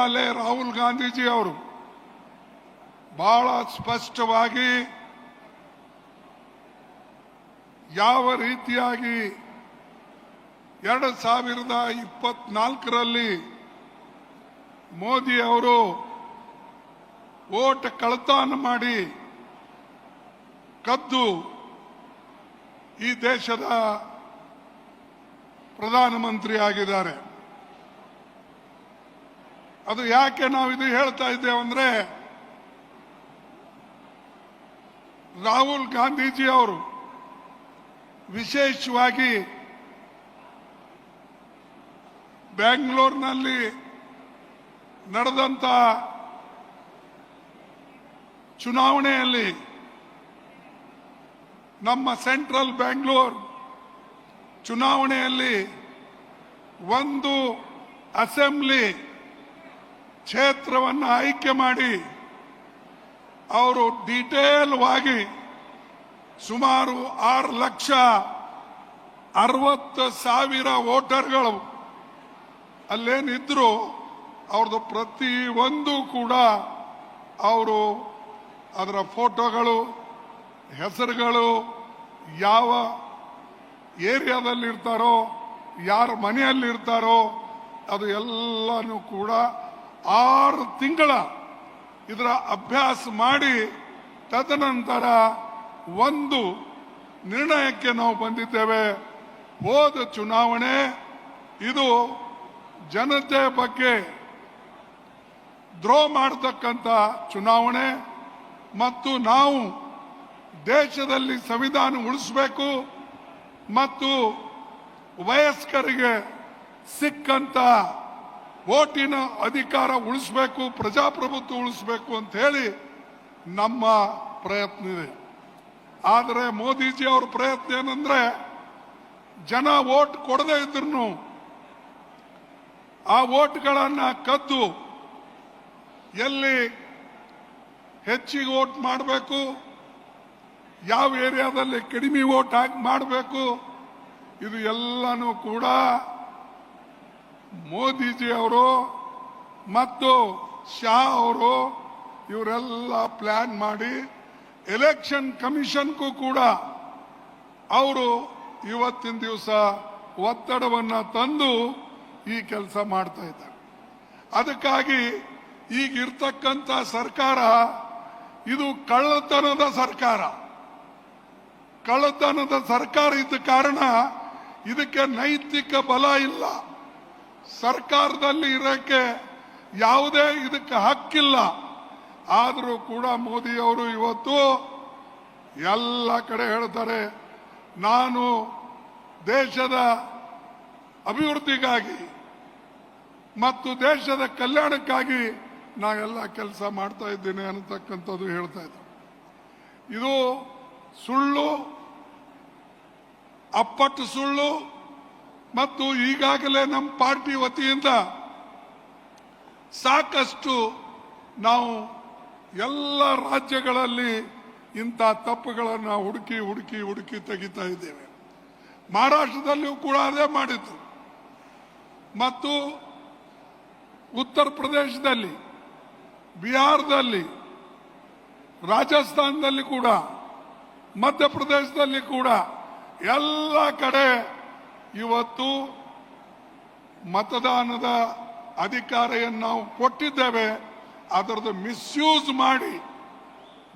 ಈಗಾಗಲೇ ರಾಹುಲ್ ಗಾಂಧೀಜಿ ಅವರು ಬಹಳ ಸ್ಪಷ್ಟವಾಗಿ ಯಾವ ರೀತಿಯಾಗಿ ಎರಡು ಸಾವಿರದ ಇಪ್ಪತ್ನಾಲ್ಕರಲ್ಲಿ ಮೋದಿ ಅವರು ಓಟ್ ಕಳತನ ಮಾಡಿ ಕದ್ದು ಈ ದೇಶದ ಪ್ರಧಾನಮಂತ್ರಿ ಆಗಿದ್ದಾರೆ ಅದು ಯಾಕೆ ನಾವು ಇದು ಹೇಳ್ತಾ ಇದ್ದೇವೆ ಅಂದ್ರೆ ರಾಹುಲ್ ಗಾಂಧೀಜಿ ಅವರು ವಿಶೇಷವಾಗಿ ಬೆಂಗಳೂರಿನಲ್ಲಿ ನಡೆದಂತ ಚುನಾವಣೆಯಲ್ಲಿ ನಮ್ಮ ಸೆಂಟ್ರಲ್ ಬೆಂಗಳೂರು ಚುನಾವಣೆಯಲ್ಲಿ ಒಂದು ಅಸೆಂಬ್ಲಿ ಕ್ಷೇತ್ರವನ್ನು ಆಯ್ಕೆ ಮಾಡಿ ಅವರು ವಾಗಿ ಸುಮಾರು ಆರು ಲಕ್ಷ ಅರವತ್ತು ಸಾವಿರ ವೋಟರ್ಗಳು ಅಲ್ಲೇನಿದ್ರು ಅವ್ರದ್ದು ಪ್ರತಿ ಕೂಡ ಅವರು ಅದರ ಫೋಟೋಗಳು, ಹೆಸರುಗಳು, ಯಾವ ಏರಿಯಾದಲ್ಲಿರ್ತಾರೋ, ಯಾರ ಮನೆಯಲ್ಲಿರ್ತಾರೋ, ಅದು ಎಲ್ಲನೂ ಕೂಡ ಆರು ತಿಂಗಳ ಇದರ ಅಭ್ಯಾಸ ಮಾಡಿ ತದನಂತರ ಒಂದು ನಿರ್ಣಯಕ್ಕೆ ನಾವು ಬಂದಿದ್ದೇವೆ. ಹೋದ ಚುನಾವಣೆ ಇದು ಜನತೆ ಬಗ್ಗೆ ದ್ರೋಹ ಮಾಡತಕ್ಕಂಥ ಚುನಾವಣೆ ಮತ್ತು ನಾವು ದೇಶದಲ್ಲಿ ಸಂವಿಧಾನ ಉಳಿಸಬೇಕು ಮತ್ತು ವಯಸ್ಕರಿಗೆ ಸಿಕ್ಕಂತ ಓಟಿನ ಅಧಿಕಾರ ಉಳಿಸಬೇಕು, ಪ್ರಜಾಪ್ರಭುತ್ವ ಉಳಿಸಬೇಕು ಅಂತ ಹೇಳಿ ನಮ್ಮ ಪ್ರಯತ್ನ ಇದೆ. ಆದರೆ ಮೋದಿಜಿ ಅವ್ರ ಪ್ರಯತ್ನ ಏನಂದ್ರೆ ಜನ ಓಟ್ ಕೊಡದೇ ಇದ್ರು ಆ ಓಟ್ಗಳನ್ನ ಕದ್ದು ಎಲ್ಲಿ ಹೆಚ್ಚಿಗೆ ಓಟ್ ಮಾಡಬೇಕು, ಯಾವ ಏರಿಯಾದಲ್ಲಿ ಕಡಿಮೆ ಓಟ್ ಹಾಕಿ ಮಾಡಬೇಕು, ಇದು ಎಲ್ಲನೂ ಕೂಡ ಮೋದಿಜಿ ಅವರು ಮತ್ತು ಶಾ ಅವರು ಇವರೆಲ್ಲ ಪ್ಲಾನ್ ಮಾಡಿ ಎಲೆಕ್ಷನ್ ಕಮಿಷನ್ಗೂ ಕೂಡ ಅವರು ಇವತ್ತಿನ ದಿವಸ ಒತ್ತಡವನ್ನು ತಂದು ಈ ಕೆಲಸ ಮಾಡ್ತಾ ಇದ್ದಾರೆ. ಅದಕ್ಕಾಗಿ ಈಗ ಇರ್ತಕ್ಕಂಥ ಸರ್ಕಾರ ಇದು ಕಳ್ಳತನದ ಸರ್ಕಾರ. ಕಳ್ಳತನದ ಸರ್ಕಾರ ಇದ್ದ ಕಾರಣ ಇದಕ್ಕೆ ನೈತಿಕ ಬಲ ಇಲ್ಲ. ಸರ್ಕಾರದಲ್ಲಿ ಇರೋಕ್ಕೆ ಯಾವುದೇ ಇದಕ್ಕೆ ಹಕ್ಕಿಲ್ಲ. ಆದರೂ ಕೂಡ ಮೋದಿಯವರು ಇವತ್ತು ಎಲ್ಲ ಕಡೆ ಹೇಳ್ತಾರೆ, ನಾನು ದೇಶದ ಅಭಿವೃದ್ಧಿಗಾಗಿ ಮತ್ತು ದೇಶದ ಕಲ್ಯಾಣಕ್ಕಾಗಿ ನಾವೆಲ್ಲ ಕೆಲಸ ಮಾಡ್ತಾ ಇದ್ದೇನೆ ಅನ್ನತಕ್ಕಂಥದ್ದು ಹೇಳ್ತಾ ಇದ್ದ ಇದು ಸುಳ್ಳು, ಅಪ್ಪಟ್ಟು ಸುಳ್ಳು ಮತ್ತು ಈಗಾಗಲೇ ನಮ್ಮ ಪಾರ್ಟಿ ವತಿಯಿಂದ ಸಾಕಷ್ಟು ನಾವು ಎಲ್ಲ ರಾಜ್ಯಗಳಲ್ಲಿ ಇಂಥ ತಪ್ಪುಗಳನ್ನು ಹುಡುಕಿ ಹುಡುಕಿ ಹುಡುಕಿ ತೆಗಿತಾ ಇದ್ದೇವೆ. ಮಹಾರಾಷ್ಟ್ರದಲ್ಲಿಯೂ ಕೂಡ ಅದೇ ಮಾಡಿದ್ದು ಮತ್ತು ಉತ್ತರ ಪ್ರದೇಶದಲ್ಲಿ, ಬಿಹಾರದಲ್ಲಿ, ರಾಜಸ್ಥಾನದಲ್ಲಿ ಕೂಡ, ಮಧ್ಯಪ್ರದೇಶದಲ್ಲಿ ಕೂಡ ಎಲ್ಲ ಕಡೆ ಇವತ್ತು ಮತದಾನದ ಅಧಿಕಾರಿಯನ್ನು ನಾವು ಕೊಟ್ಟಿದ್ದೇವೆ. ಅದರದ್ದು ಮಿಸ್ಯೂಸ್ ಮಾಡಿ,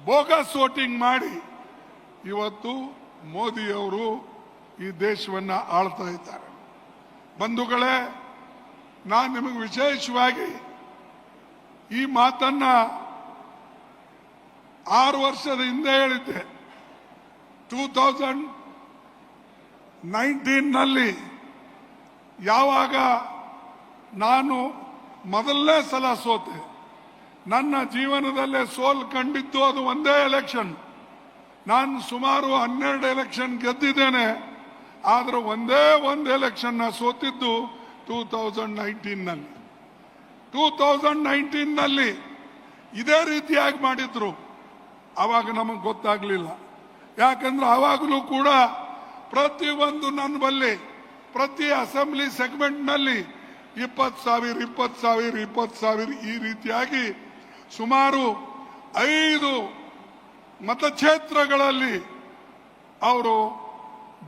ಬೋಗಸ್ ವೋಟಿಂಗ್ ಮಾಡಿ ಇವತ್ತು ಮೋದಿಯವರು ಈ ದೇಶವನ್ನು ಆಳ್ತಾ ಇದ್ದಾರೆ. ಬಂಧುಗಳೇ, ನಾನು ನಿಮಗೆ ವಿಶೇಷವಾಗಿ ಈ ಮಾತನ್ನ ಆರು ವರ್ಷದ ಹಿಂದೆ ಹೇಳಿದ್ದೆ. ಟೂ ತೌಸಂಡ್ ನೈನ್ಟೀನ್ನಲ್ಲಿ ಯಾವಾಗ ನಾನು ಮೊದಲನೇ ಸಲ ಸೋತೆ, ನನ್ನ ಜೀವನದಲ್ಲೇ ಸೋಲ್ ಕಂಡಿದ್ದು ಅದು ಒಂದೇ ಎಲೆಕ್ಷನ್. ನಾನು ಸುಮಾರು ಹನ್ನೆರಡು ಎಲೆಕ್ಷನ್ ಗೆದ್ದಿದ್ದೇನೆ, ಆದರೆ ಒಂದೇ ಒಂದು ಎಲೆಕ್ಷನ್ ಸೋತಿದ್ದು ಟೂ ತೌಸಂಡ್ ನೈನ್ಟೀನ್ನಲ್ಲಿ. ಟೂ ತೌಸಂಡ್ ನೈನ್ಟೀನ್ನಲ್ಲಿ ಇದೇ ರೀತಿಯಾಗಿ ಮಾಡಿದ್ರು. ಅವಾಗ ನಮಗೆ ಗೊತ್ತಾಗ್ಲಿಲ್ಲ. ಯಾಕಂದ್ರೆ ಅವಾಗಲೂ ಕೂಡ ಪ್ರತಿ ಒಂದು ನನ್ನ ಬಲ್ಲಿ ಪ್ರತಿ ಅಸೆಂಬ್ಲಿ ಸೆಗ್ಮೆಂಟ್ನಲ್ಲಿ ಇಪ್ಪತ್ತು ಸಾವಿರ ಇಪ್ಪತ್ತು ಸಾವಿರ ಇಪ್ಪತ್ತು ಸಾವಿರ ಈ ರೀತಿಯಾಗಿ ಸುಮಾರು ಐದು ಮತಕ್ಷೇತ್ರಗಳಲ್ಲಿ ಅವರು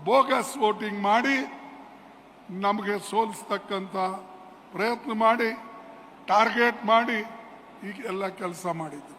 ಬೋಗಸ್ ವೋಟಿಂಗ್ ಮಾಡಿ ನಮಗೆ ಸೋಲಿಸ್ತಕ್ಕಂಥ ಪ್ರಯತ್ನ ಮಾಡಿ, ಟಾರ್ಗೆಟ್ ಮಾಡಿ ಈಗ ಎಲ್ಲ ಕೆಲಸ ಮಾಡಿದ್ರು.